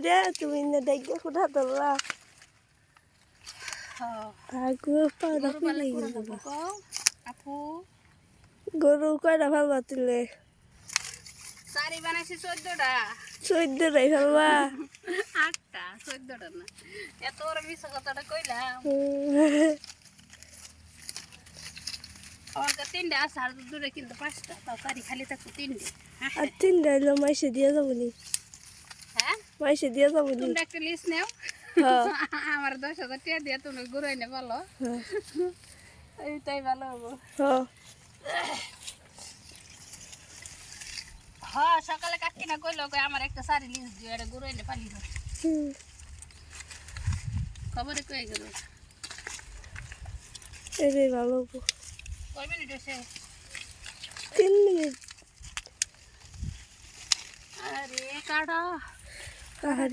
রে তুমি না দেখে কোথা তোলা গরু কয়টা ফেলবা তুলে শাড়ি বানাইছি চোদ্দটা চোদ্দ রাই আটটা চোদ্দটা না এত বড় মিশ কথাটা কইলাম আমার কাছে আছে আর দূরে কিন্তু পাঁচটা তাও শাড়ি খালি থাকতো তিনটে আর তিনটা এলো মাইসে দিয়ে যাব নি মাইসে দিয়ে যাব নি তোমরা একটা লিস্ট নেও। হ্যাঁ। আমার দশ হাজার টাকা দিয়ে তুমি ঘুরাই নে ভালো হ্যাঁ। এইটাই ভালো হব। হ্যাঁ। হ্যাঁ সকালে কাকিনা কইলো কই আমার একটা শাড়ি লিস্ট দিও এটা ঘুরাই নে পালি খবরে কয়ে গেল? এটাই ভালো হব। কয় মিনিট হয়েছে তিন মিনিট। আরে কাটা। আহারে